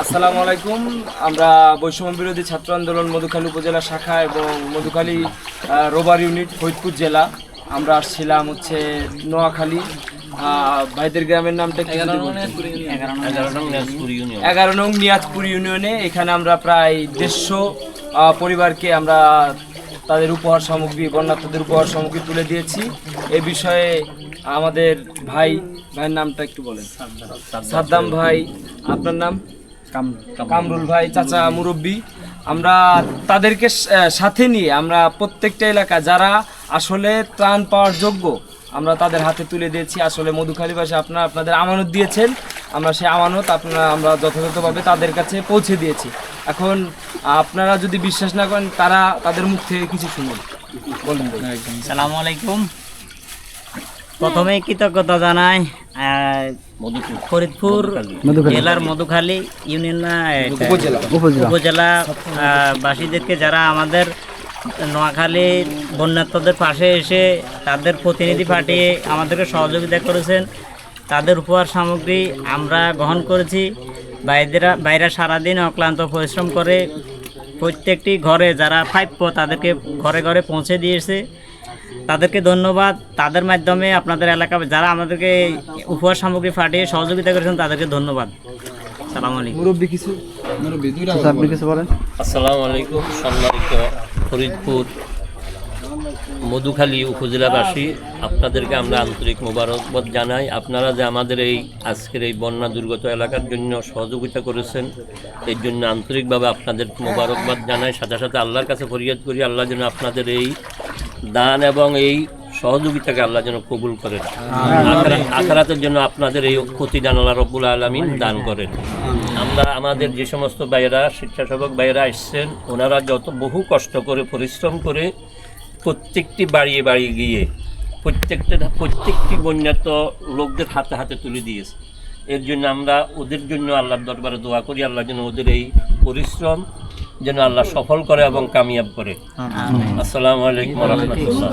আসসালামু আলাইকুম। আমরা বৈষম্য বিরোধী ছাত্র আন্দোলন মধুখালী উপজেলা শাখা এবং মধুখালী রোবার ইউনিট ফরিদপুর জেলা। আমরা আসছিলাম হচ্ছে নোয়াখালী। ভাইদের গ্রামের নামটা। এগারো নং নিয়াজপুর ইউনিয়নে। এখানে আমরা প্রায় দেড়শো পরিবারকে আমরা তাদের উপহার সামগ্রী বন্যার্থদের উপহার সামগ্রী তুলে দিয়েছি। এ বিষয়ে আমাদের ভাই, ভাইয়ের নামটা একটু বলেন। সাদ্দাম ভাই, আপনার নাম? কামরুল। ভাই চাচা মুরব্বী আমরা তাদেরকে সাথে নিয়ে আমরা প্রত্যেকটা এলাকা যারা আসলে ত্রাণ পাওয়ার যোগ্য আমরা তাদের হাতে তুলে দিয়েছি। আসলে মধুখালীবাসী আপনারা আপনাদের আমানত দিয়েছেন। আমরা সেই আমানত আপনারা আমরা যথাযথভাবে তাদের কাছে পৌঁছে দিয়েছি। এখন আপনারা যদি বিশ্বাস না করেন তারা তাদের মুখ থেকে কিছু শুনুন। বলুন। সালামু আলাইকুম। প্রথমে কৃতজ্ঞতা জানাই ফরিদপুর জেলার মধুখালী ইউনিয়ন উপজেলা। বাসীদেরকে যারা আমাদের নোয়াখালী বন্যার্থদের পাশে এসে তাদের প্রতিনিধি পাঠিয়ে আমাদেরকে সহযোগিতা করেছেন তাদের উপহার সামগ্রী আমরা গ্রহণ করেছি। বাইরেরা বাইরে সারাদিন অক্লান্ত পরিশ্রম করে প্রত্যেকটি ঘরে যারা প্রাপ্য তাদেরকে ঘরে ঘরে পৌঁছে দিয়েছে। তাদেরকে ধন্যবাদ। তাদের মাধ্যমে আপনাদের এলাকা যারা আমাদেরকে উপহার সামগ্রী পাঠিয়ে সহযোগিতা করেছেন তাদেরকে ধন্যবাদ। সালাম আলাইকুম। মুরব্বী কিছু? আপনি কিছু বলেন। আসসালামু আলাইকুম সম্মানিত ফরিদপুর মধুখালী উপজেলাবাসী। আপনাদেরকে আমরা আন্তরিক মোবারকবাদ জানাই। আপনারা যে আমাদের এই আজকের এই বন্যা দুর্গত এলাকার জন্য সহযোগিতা করেছেন এর জন্য আন্তরিকভাবে আপনাদের মোবারকবাদ জানাই। সাথে সাথে আল্লাহর কাছে ফরিয়াদ করি আল্লাহ যেন আপনাদের এই দান এবং এই সহযোগিতাকে আল্লাহ যেন কবুল করেন। আখারাতের জন্য আপনাদের এই প্রতিদান আল্লাহ রব্বুল আলমিন দান করেন। আমরা আমাদের যে সমস্ত ভাইয়েরা স্বেচ্ছাসেবক ভাইয়েরা এসছেন ওনারা যত বহু কষ্ট করে পরিশ্রম করে প্রত্যেকটি বাড়িয়ে বাড়িয়ে গিয়ে প্রত্যেকটা প্রত্যেকটি বন্যাত লোকদের হাতে হাতে তুলে দিয়েছে। এর জন্য আমরা ওদের জন্য আল্লাহর দরবারে দোয়া করি আল্লাহ যেন ওদের এই পরিশ্রম যেন আল্লাহ সফল করে এবং কামিয়াব করে। আসসালামু আলাইকুম রহমতুল্লাহ।